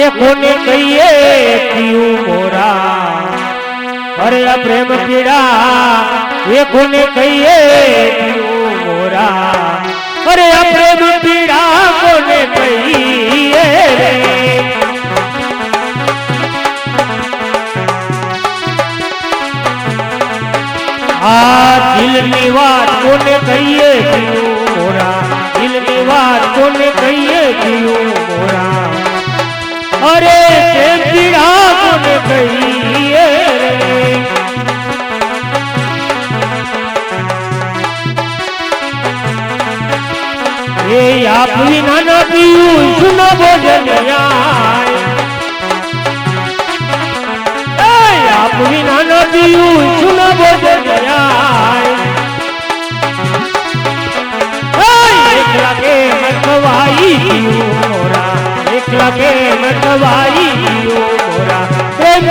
અરે આ પ્રેમ પીડા એ કોને કહીએ પીયું મોરા અરે આ પ્રેમ પીડા એ કોને કહીએ પીયું મોરા અરે આ પ્રેમ પીડા કોને કહીએ રે આ દિલની વાત કોને કહીએ પીયું મોરા દિલની વાત કોને કહીએ પીયું મોરા અરે પીડા કોને કહીએ એ આપ વિના ન પીયું સુનો ભોજન એ આપ પીયું સુનો ભોજન ન્યાય. એકલા પીયું એકલા કે મટવાઈ મોરા. પ્રેમ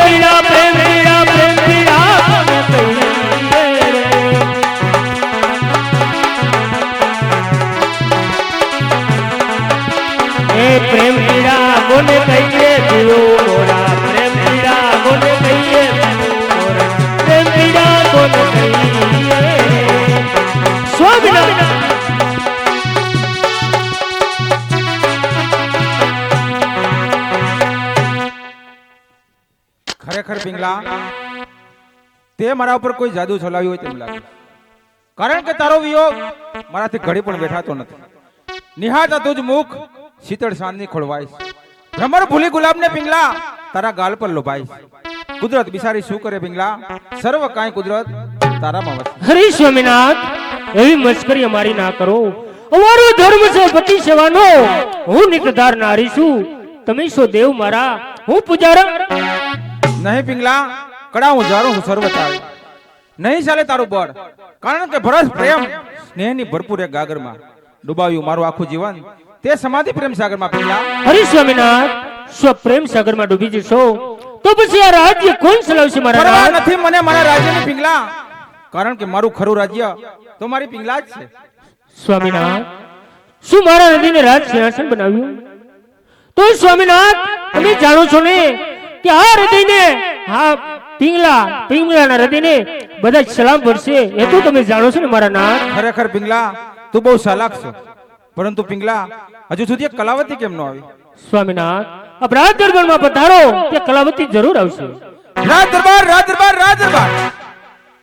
તે મારા ઉપર કોઈ જાદુ ચલાવ્યું હોય તેમ લાગે. કારણ કે તારો વિયોગ મારાથી ઘડી પણ બેઠાતો નથી. નિહાળતા તુજ મુખ શીતળ સાંજની ખોળવાઈશ. ભ્રમર ભૂલી ગુલાબને પિંગલા તારા ગાલ પર લોભાઈશ. કુદરત બિસારી શું કરે પિંગલા? સર્વ કાંઈ કુદરત તારામાં વસે. હરી સ્વામિનાથ એવી મશ્કરી અમારી ના કરો. અમારો ધર્મ છે પતિ સેવાનો. હું નિકધાર નારી છું. તમે છો દેવ મારા. હું પૂજારા નહીં પિંગલા કડા હું જારું હું સર્વ તારી નહીં ચાલે તારું બળ. કારણ કે ભરસ પ્રેમ સ્નેહની ભરપૂર એક ગાગરમાં. ડૂબાવ્યું મારું આખું જીવન. તે સમાધિ પ્રેમ સાગરમાં પિંગલા હરી સ્વામિનાથ સ્વ પ્રેમ સાગરમાં ડૂબી જશો. તો પછી આ રાજ્ય કોણ ચલાવશે મારા રાજ? નથી મને મારા રાજ્યની પિંગલા. કારણ કે મારું ખરું રાજ્ય તો મારી પિંગલા જ છે. સ્વામિનાથ શું મારા નદીને રાજ સિંહાસન બનાવ્યું? તો સ્વામિનાથ તમે જાણો છો ને કે આ હૃદયને પિંગલા પિંગલાના હૃદયને બધા સલામ ભરશે. એ તો તમે જાણો છો ને મારા નાથ? ખરેખર પિંગલા તું બહુ ચાલાક છો. પરંતુ પિંગલા હજુ સુધી કલાવતી કેમ ન આવી? સ્વામિનાથ અપરાધ દરબારમાં પધારો કે કલાવતી જરૂર આવશે. રાજ દરબાર રાજ દરબાર રાજ દરબાર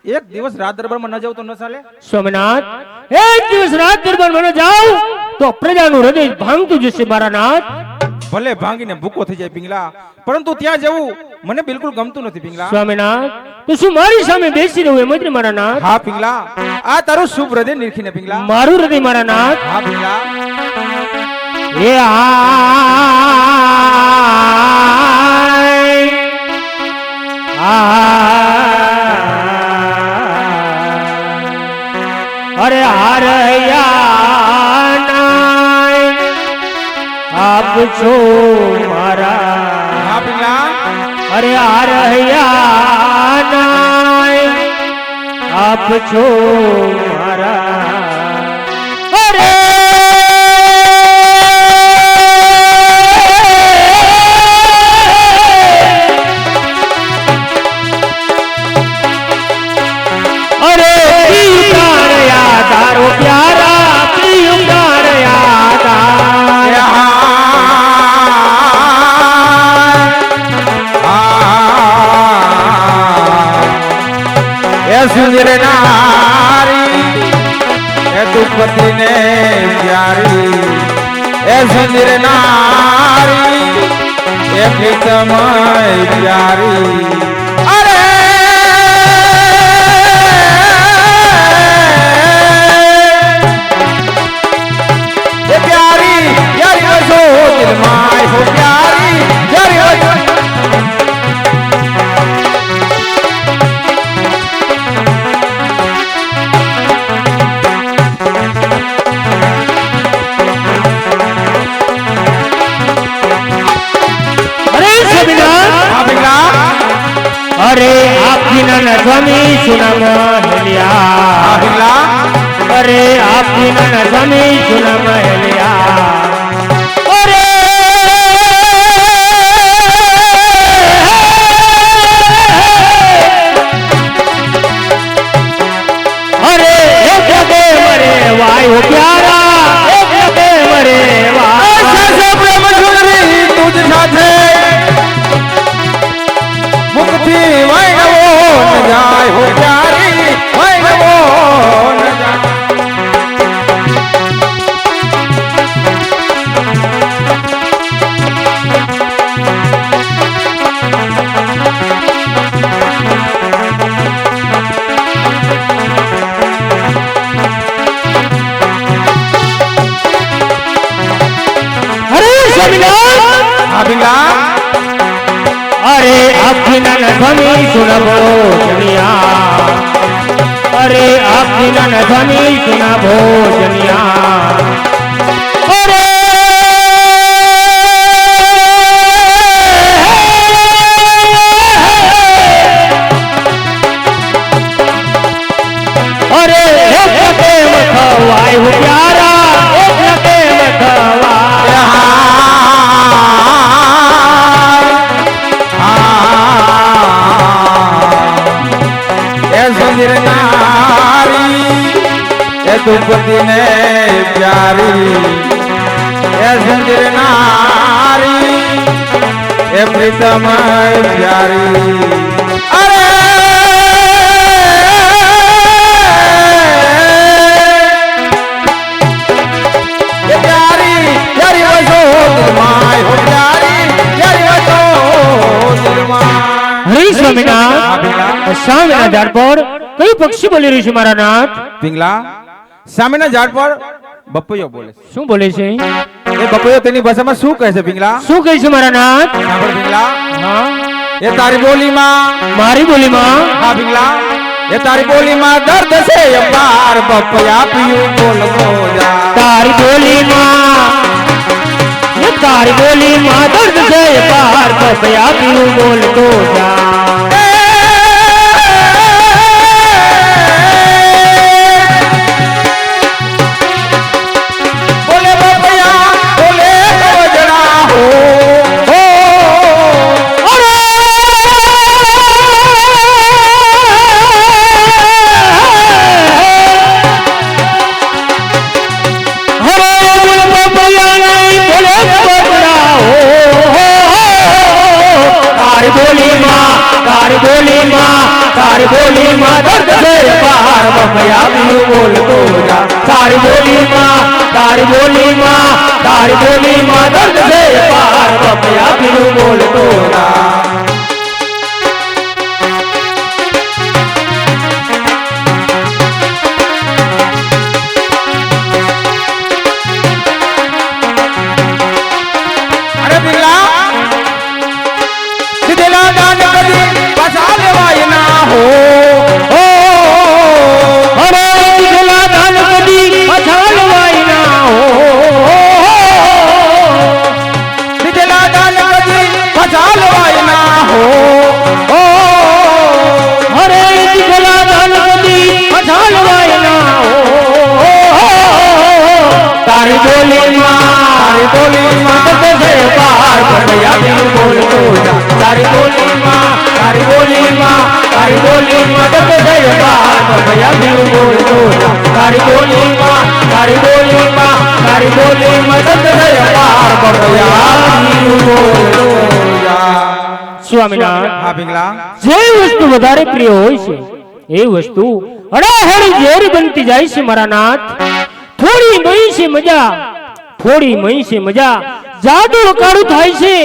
એક દિવસ રાજ દરબારમાં ન જાવ તો ન ચાલે? સ્વામિનાથ એક દિવસ રાજ દરબારમાં ન જાવ તો પ્રજાનું હૃદય ભાંગતું જશે મારા નાથ. ભલે ભાંગીને ભૂકો થઈ જાય પિંગલા પરંતુ ત્યાં જવું મને બિલકુલ ગમતું નથી પિંગલા સ્વામિનાથ તો શું મારી સામે બેસી રહ્યું એમ જ મારા નાથ હા પિંગલા આ તારું શુભ હૃદય નિરખીને પિંગલા મારું હૃદય મારા નાથ હા પિંગલા એ આ અરે હારયા આપ છો સુંદર નારી એ પ્રીતમય પ્યારી. આપીના સ્વામી સુનામ હેલિયા। અરે આપીના સ્વામી સુનામ હેલિયા। આપના ના સુનભો એ દ્રૌપદી ને પ્યારી એ સુંદર નારી એ પ્રીતમ પ્યારી અરે એ પ્યારી પ્યારી વસો દિલમાય હો પ્યારી પ્યારી વસો દિલમાય હરી સ્વામિનાથ સામેના ઝાડ પર કયું પક્ષી બોલી સામેના ઝાડ પર બપૈયો બોલે. શું બોલે છે એ બપૈયો તેની ભાષામાં શું કહે છે પિંગલા શું કહે છે મારા નાથ? સાંભળ પિંગલા હા. એ તારી બોલીમાં મારી બોલીમાં? હા પિંગલા એ તારી બોલીમાં દર્દ છે અપાર બપૈયા પીયું બોલ મોજા. તારી બોલીમાં એ તારી બોલીમાં દર્દ છે પીવું બોલતો જા બોલે તારી બોલીમાં તારી બોલીમાં દર્દ છે બપયા પીવું બોલતો જા. તારી બોલીમાં તારી બોલીમાં તારી બોલીમાં દર્દ છે બપયા પીવું બોલતો જા. હા પિંગલા. જે વસ્તુ વધારે પ્રિય હોય છે એ વસ્તુ હળાહળી ઝેર બનતી જાય છે મારા નાથ. થોડી મહી છે મજા થોડી મહી છે મજા. જાદુ કાળું થાય છે.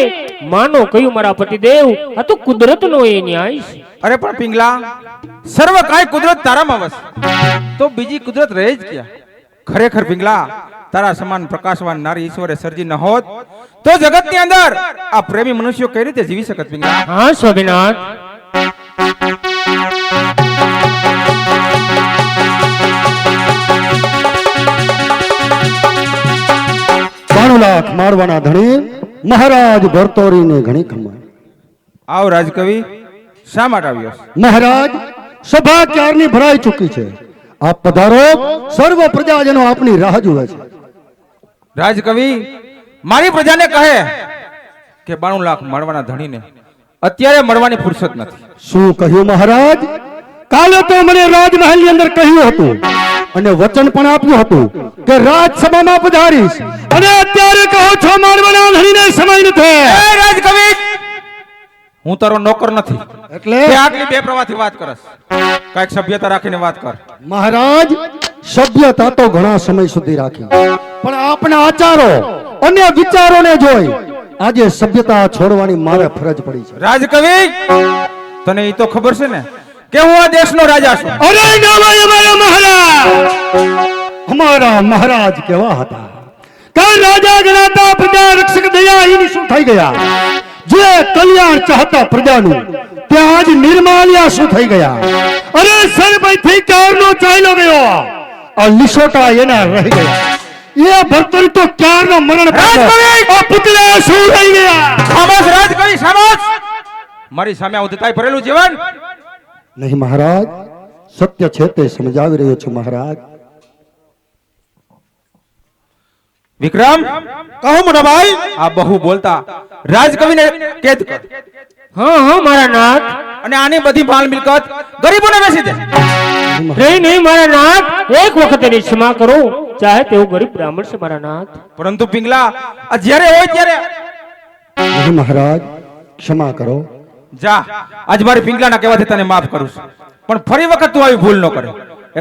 માનો કયું મારા પતિદેવ આ તો કુદરતનો એ ન્યાય છે. અરે પણ પિંગલા સર્વ કાય કુદરત તારામાં વસ. તો બીજી કુદરત રહે જ ક્યાં? ખરેખર પિંગલા તારા સમાન પ્રકાશવાન નારી ઈશ્વરે સર્જી ન હોત તો જગતની અંદર આ પ્રેમી મનુષ્યો કઈ રીતે જીવી શકત પિંગલા? હા સ્વામિનાથ. બાણું લાખ મારવાના ધણી મહારાજ ભરતોરીને ઘણી કમાઈ આવ રાજકવિ શા માટે આવ્યો? મહારાજ સભા ક્યારની ભરાઈ ચૂકી છે? આપ પધારો. સર્વ પ્રજાજનો આપની રાહ જુએ છે. રાજકવિ મારી પ્રજાને કહે કે બાણું લાખ મળવાના ધણીને અત્યારે મળવાની ફુરસત નથી. શું કહ્યું મહારાજ? કાલે તો મને રાજમહેલની અંદર કહ્યું હતું અને વચન પણ આપ્યું હતું કે રાજસભામાં પધારીશ. અને અત્યારે કહો છો મારવાના ધણીને સમય નથી. રાજકવિ હું તારો નોકર નથી. એટલે? આટલી બે પ્રવાહથી વાત કરસ. કંઈક સભ્યતા રાખીને વાત કર. મહારાજ સભ્યતા તો ઘણા સમય સુધી રાખી. પણ આપના આચારો અને વિચારોને જોઈ આજે સભ્યતા છોડવાની મારે ફરજ પડી છે. રાજકવિ તને એ તો ખબર છે ને કે હું આ દેશનો રાજા છું. અરે ના અમારા મહારાજ! અમારા મહારાજ કેવા હતા? કે રાજા ગણાતા પ્રજા રક્ષક દયા એની શું થઈ ગયા? જે કલ્યાણ ચાહતા પ્રજાનું ત્યાં આજ નિર્માલ્યા શું થઈ ગયા? અરે સરભાઈ થી ક્યારનો ચાલ્યો ગયો? આ લિસોટા એના રહી ગયા. એ ભરતર તો ક્યારનો મરણ! આ પુતળા શું રહી ગયા? સમાજ રાજ કરી સમાજ મારી સામે ઉદતાય ભરેલું જીવન. નહીં મહારાજ સત્ય છે તે સમજાવી રહ્યો છું મહારાજ. વિક્રમ કહો મોટા ભાઈ. આ બહુ બોલતા રાજકવિને કેદ કર. હા હા મારા નાથ. અને આની બધી માલ મિલકત ગરીબોને વેચી દે. નહીં નહીં મારા નાથ. એક વખત એની ક્ષમા કરો. ચાહે તેઓ ગરીબ બ્રાહ્મણ છે મારા નાથ. પરંતુ પિંગલા આ જ્યારે હોય ત્યારે. મહારાજ ક્ષમા કરો. જા આજ મારી પિંગલાના કહેવાથી તને માફ કરું છું. પણ ફરી વખત તું આવી ભૂલ ન કરે.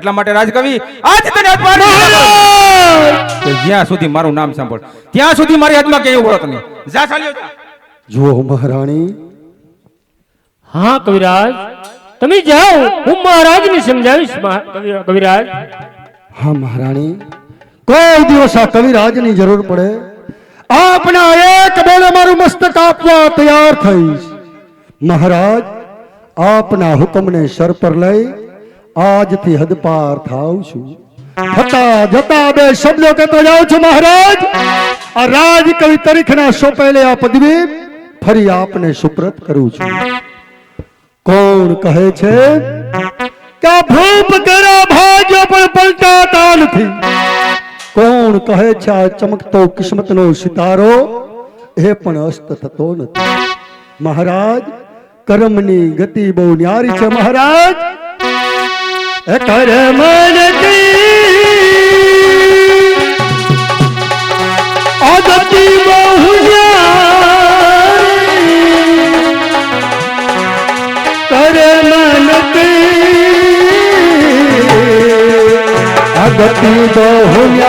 એટલા માટે રાજકવિ આજ તને જ્યાં સુધી મારું નામ સાંભળ ત્યાં સુધી મારી હાથમાં ક્યાંય ઓળખ નહીં. જા ચાલ્યો જા. જુઓ મહારાણી. હા કવિરાજ. તમે જાઓ હું મહારાજને સમજાવીશ કવિરાજ. હા મહારાણી. કોઈ દિવસ આ કવિરાજની જરૂર પડે. આપના એક બોલે મારું મસ્તક આપવા તૈયાર થઈશ. મહારાજ આપના હુકમને સર પર લઈ આજથી હદપાર થાવ છું. થતા જતા બે શબ્દો કહેતો જાઉં છું, મહારાજ. આ રાજ કવિ તરીકેના સોંપેલે આ પદવી ફરી આપને સુપ્રત કરું છું. કોણ કહે છે કે ભૂપ કરા ભાગ્ય પણ પલટાતા નથી કોણ કહે છે આ ચમકતો કિસ્મતનો સિતારો? એ પણ અસ્ત થતો નથી. મહારાજ, કર્મની ગતિ બહુ ન્યારી છે, મહારાજ. એ કર્મ આ ગતિ બહુ ન્યારી કરે મનતી અગતિ બહુન્યારી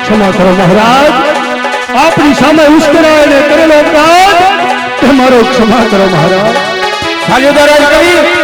ક્ષમા કરો મહારાજ આપણી સામે ઉશ્કેરાઈને કરેલો અપરાધ તે મારો ક્ષમા કરો મહારાજ ચાલ્યો જા રાજકવિ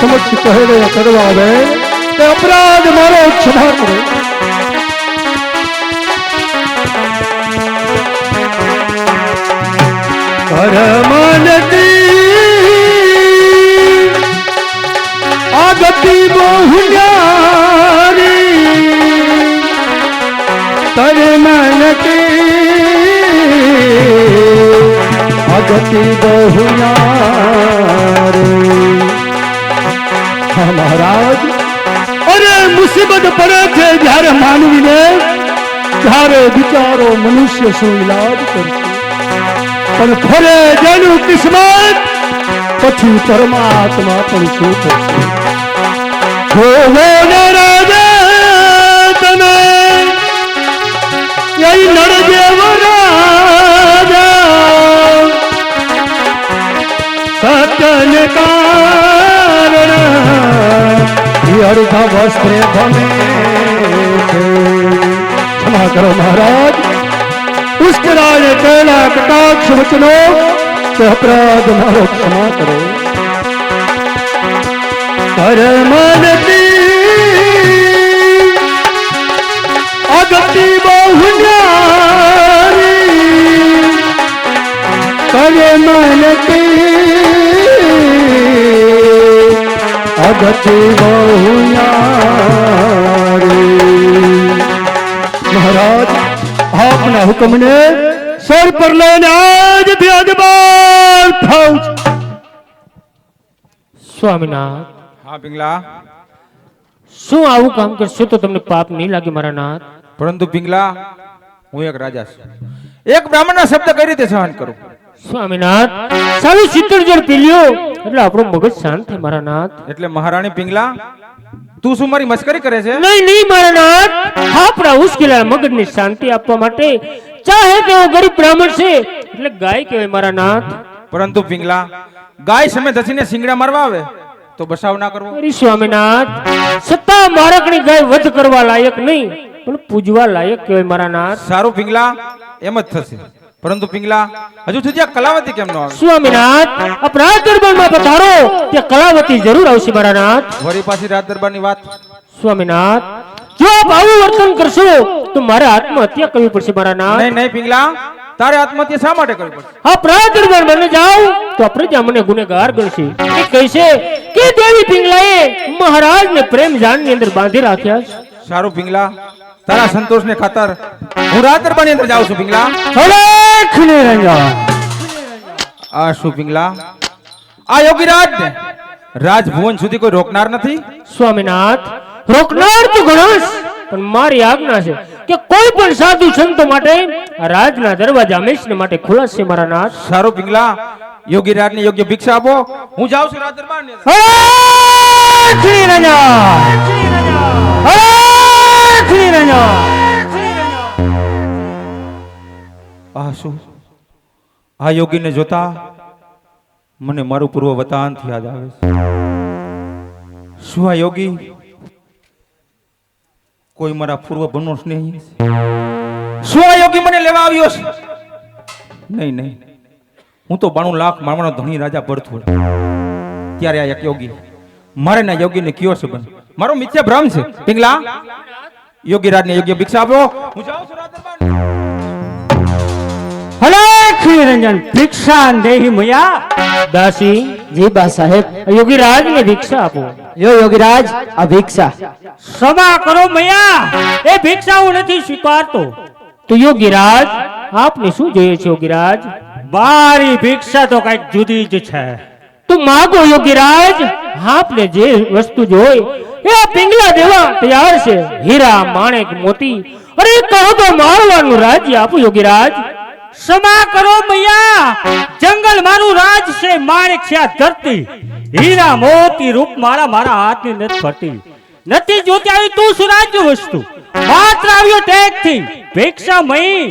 સમક્ષ કહેલો કરવા આવે તે અપરાધ મારો ક્ષમા કરે પરમાનતી આગતિ બહુનારી તરે આગતિ બહુનારી હા મહારાજ. અરે મુસીબત પડે છે જ્યારે માનવીને, ત્યારે વિચારો મનુષ્ય શું ઇલાજ કરશે? પણ ફરે જેનું કિસ્મત, પછી પરમાત્મા પણ શું થશે જોવો નરજે રાજા તમે યહી નરદેવ રાજા સત્યને કારણ અર્ધ વસ્ત્રે ભમે છે ક્ષમા કરો મહારાજ પુષ્કરાય કહેલા કટાક્ષ વચનો તે અપરાધ મારો ક્ષમા કરો પરમનતી અગતિ બહુનારી કરે મનતી બહુનારી મહારાજ આપના હુકમને સર પર લઈને આજથી અજબાર થાઉં છું. સ્વામિનાથ. હા પિંગલા. શું આવું કામ કરશો તો તમને પાપ નહીં લાગે મારા નાથ? પરંતુ પિંગલા હું એક રાજા છું. એક બ્રાહ્મણના શબ્દ કઈ રીતે સહન કરું? સ્વામિનાથ સારું શીતળ જળ પી લ્યો. એટલે આપણું મગજ શાંત થાય મારા નાથ. એટલે મહારાણી પિંગલા તું શું મારી મસ્કરી કરે છે? નહીં નહીં મારા નાથ. આપણા ઉશ્કેલા મગજની શાંતિ આપવા માટે ચાહે તેઓ ગરીબ બ્રાહ્મણ છે એટલે ગાય કહેવાય મારા નાથ. પરંતુ પિંગલા ગાય સામે ધસીને સિંગડા મારવા આવે તો બસાવ ના કરવો. હરી સ્વામિનાથ સત્તા મારકની ગાય વધ કરવા લાયક નહીં પણ પૂજવા લાયક કહેવાય મારા નાથ. સારું પિંગલા એમ જ થશે. પરંતુ પિંગલા હજુ સુધી આ કલાવતી કેમ ન આવે? સ્વામીનાથ આપણા દરબારમાં પધારો ત્યાં કલાવતી જરૂર આવશે મારા નાથ. પાછી રાત દરબારની વાત? સ્વામીનાથ જો આપ આવું વર્તન કરશો તો મારે આત્મહત્યા કરવી પડશે મારા નાથ. નહીં નહીં પિંગલા તારે આત્મહત્યા શા માટે કરવી પડશે? આ પ્રાય દરબાર મને જાઓ તો આપણે ત્યાં મને ગુનેગાર ગણશે. એ કહેશે કે દેવી પિંગલાએ મહારાજને પ્રેમ જાનની અંદર બાંધી રાખ્યા સારું પિંગલા તારા સંતોષને ખાતર હું રાત દરબારની અંદર જાઉં છું પિંગલા. આ શું પિંગલા? આ યોગીરાજ? રાજભુવન સુધી કોઈ રોકનાર નથી? સ્વામિનાથ રોકનાર તો ગણેશ પણ મારી આજ્ઞા છે કે કોઈ પણ સાધુ સંતો માટે રાજના દરવાજા હંમેશને માટે ખુલ્લા છે મારા નાથ. સારું પિંગલા. યોગીરાજને યોગ્ય ભિક્ષા આપો. હું જાઉં છું રાત દરબારની નિરંજન આ આ યોગીને જોતા મને મારું પૂર્વ વતાન યાદ આવે છે. શું આ યોગી? કોઈ મારા પૂર્વ બનો સ્નેહી શું આ યોગી મને લેવા આવ્યો છે? નહીં નહીં. હું તો બાણું લાખ મારવાનો ધણી રાજા ભરથોડ ત્યારે આ એક યોગી. મારે ના યોગીને કયો છે મારો મિથ્યા ભ્રમ છે, પિંગલા? યોગી રાજને યોગ્ય ભિક્ષા આપો. હું જાઉં છું દરબારની અંદર. અલેખ ભિક્ષા દેહી મયા. દાસી જી બા સાહેબ. યોગી રાજને ભિક્ષા આપો. યો યોગીરાજ આ ભિક્ષા. ક્ષમા કરો મયા. એ ભિક્ષા હું નથી સ્વીકારતો. તો યોગીરાજ આપને શું જોઈએ છે યોગીરાજ મારી ભિક્ષા તો કંઈક જુદી જ છે. તો માગો યોગીરાજ આપને જે વસ્તુ જોઈ, એ પિંગલા દેવા તૈયાર છે. હીરા, માણેક, મોતી, અરે કહો તો મારવાનું રાજ્ય આપો યોગીરાજ ક્ષમા કરો મૈયા, જંગલ મારું રાજ છે, માણેક છે ધરતી. હીરા, મોતી, રૂપ મારા મારા હાથની નથી ફરતી. નથી જોતી આવી તું સુરાજ્ય વસ્તુ. માત્ર આવ્યો ટેકથી ભિક્ષા મહી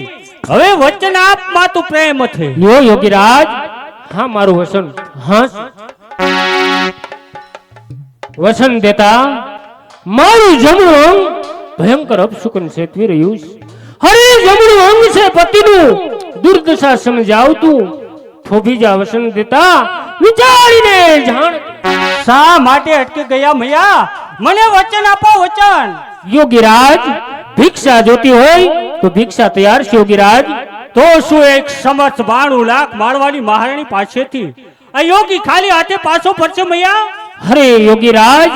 હવે વચન આપ માતું પ્રેમ છે. યો યોગીરાજ હા મારું વસન. વસન દેતા મારું જમણું અંગ ભયંકર અપશુકન સેતવી રહ્યું છે. હરે જમણું અંગ છે પતિનું. દુર્દશા સમજાવતું. થોભી જા વસન દેતા વિચારીને જાણ. શા માટે અટકી ગયા મૈયા? મને વચન આપો વચન. યોગીરાજ ભિક્ષા જોતી હોય તો ભિક્ષા તૈયાર છે યોગીરાજ. તો શું એક સમર્થ બાણું લાખ મારવાની મહારાણી પાસેથી આ યોગી ખાલી હાથે પાછો ફરશે મૈયા? અરે યોગીરાજ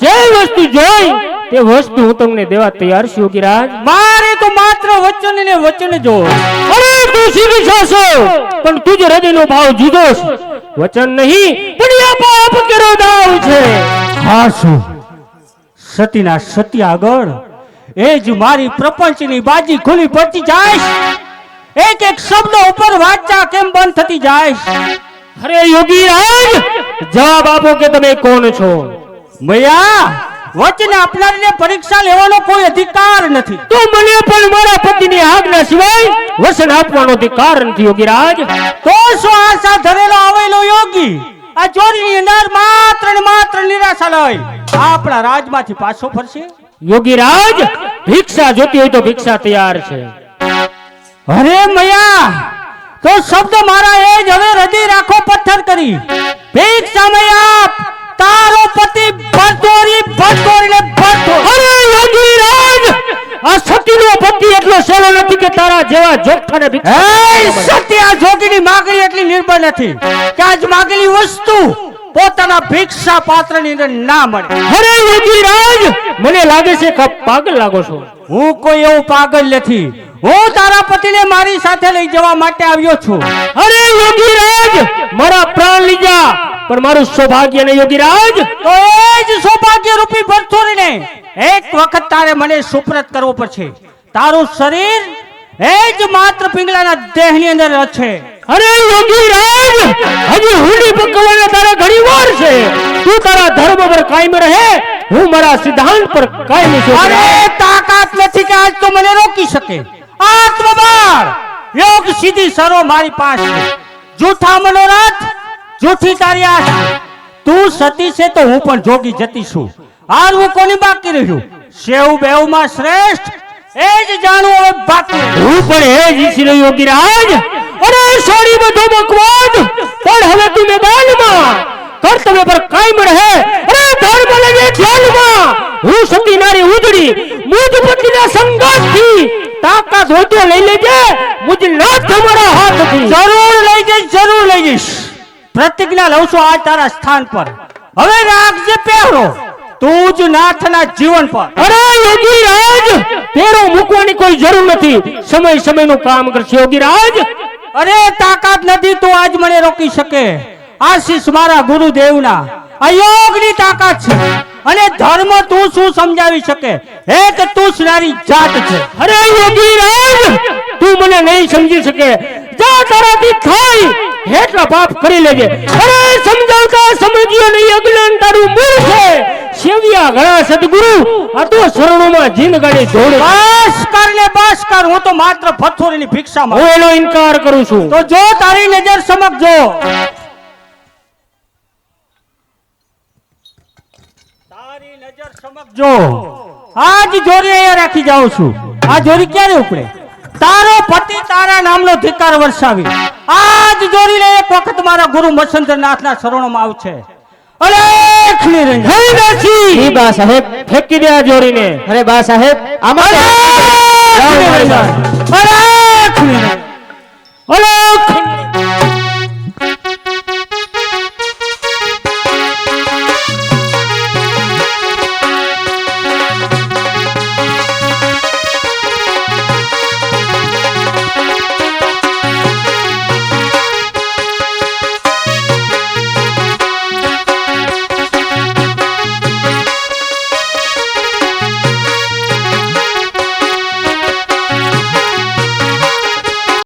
જે વસ્તુ જોઈ તે વસ્તુ હું તમને દેવા તૈયાર છું યોગીરાજ મારે તો માત્ર વચન ને વચન જો અરે તું સીધી છાસો પણ તુજ હૃદયનો ભાવ જુદો છે વચન નહીં પણ એ પાપ કેરો દાવ છે. હા શું સતીના સતી આગળ એ જ મારી પ્રપંચની બાજી ખુલી પડતી જાય એક એક શબ્દ ઉપર વાચા કેમ બંધ થતી જાય? અરે યોગીરાજ, જવાબ આપો કે તમે કોણ છો? મૈયા, વચન આપનારને પરીક્ષા લેવાનો કોઈ અધિકાર નથી. તો મને પણ મારા પતિની આજ્ઞા સિવાય વચન આપવાનો અધિકાર નથી, યોગીરાજ. તો શું આશા ધરેલો આવેલો યોગી? આ ચોરીની અંદર માત્ર ને માત્ર નિરાશા લઈ આપણા રાજમાંથી પાછો ફરશે? યોગીરાજ, ભિક્ષા જોતી હોય તો ભિક્ષા તૈયાર છે. અરે મયા તો શબ્દ મારા એ જ હવે હૃદય રાખો પથ્થર કરી. ભીખ સમય આપ તારો પતિ ભરતોરી ભરતોરી ભરતો. અરે યોગીરાજ આ સતીનો પતિ એટલો સેલો નથી કે તારા જેવા જોખમને ભીખ એ સત્ય આ જોગીની માગણી એટલી નિર્બળ નથી કે આજ માગેલી વસ્તુ પોતાના ભિક્ષા પાત્રની અંદર ના મળે. અરે યોગીરાજ મને લાગે છે કે પાગલ લાગો છો. હું કોઈ એવું પાગલ નથી. હું તારા પતિને મારી સાથે લઈ જવા માટે આવ્યો છું. અરે યોગીરાજ, મારા પ્રાણ લીધા પણ મારું સૌભાગ્ય ને યોગીરાજ. તો એ જ સૌભાગ્ય રૂપી ભરથોરીને એક વખત તારે મને સુપ્રત કરવો પડશે. તારું શરીર એ જ માત્ર પિંગલાના દેહની અંદર છે અરે યોગીરાજ, હજી હુંડી પકવવાના તારા ઘણી વાર છે. તું તારા ધર્મ પર કાયમ રહે. હું મારા સિદ્ધાંત પર કાયમ છું. અરે તાકાત નથી કે આજ તો મને રોકી શકે. આત્મબળ. યોગ સીધી સરો મારી પાસે. જૂઠા મનોરથ જૂઠી તારી આશા. તું સતી છે તો હું પણ જોગી જતી છું. હારવું કોની બાકી રહ્યું? શેવ બેવમાં શ્રેષ્ઠ. એ જ જાણવું હવે બાકી હું પણ એ જ ઈચ્છી રહ્યો ગિરાજ અરે સોરી બધો બકવાદ પણ હવે તું મેદાનમાં. કર્તવ્ય પર કાયમ રહે. અરે ધર્મ લગે ધ્યાનમાં. હું સતી નારી ઉજળી. મુજ પતિના સંગાતથી તાકાત હોય તો લઈ લેજે. મુજ નાથ તમારા હાથ જરૂર લઈ જઈશ જરૂર લઈ જઈશ. પ્રતિજ્ઞા લઉં છું આજ તારા સ્થાન પર. હવે રાખજે પહેરો. તું જ નાથના જીવન પર. અરે યોગીરાજ પહેરો મૂકવાની કોઈ જરૂર નથી. સમય સમયનું કામ કરશે યોગીરાજ અરે તાકાત નથી તો આજ મને રોકી શકે. આશીષ મારા ગુરુદેવના. અયોગની તાકાત છે. અને ધર્મ તું શું સમજાવી શકે? એક તું સારી જાત છે. અરે યોગી રાજ તું મને નહીં સમજી શકે. જા તારાથી થાય એટલા પાપ કરી લેજે. અરે સમજાવતા સમજ્યો નહીં અજ્ઞાન તારું મૂળ છે. સેવ્યા ઘણા સદગુરુ આ તો શરણોમાં જિંદગાડી જોડે બસ કર ને બસ કર. હું તો માત્ર ભથ્થોરીની ભિક્ષામાં. હું એનો ઇનકાર કરું છું. તો જો તારી નજર સમક્ષ જો તારી નજર સમક્ષ જો આજ જોરી અહીંયા રાખી જાઉં છું. આ જોરી ક્યારે ઉપડે? તારો પતિ તારા નામનો ધિકાર વરસાવી. આજ જોરીને એક વખત મારા ગુરુ મત્સ્યન્દ્રનાથના શરણોમાં આવશે. અરે ખલી રહી હે દાસી હે બા સાહેબ ફેંકી દે આ જોરીને. અરે બા સાહેબ આમાં અરે ખલી રહી અરે અલોખ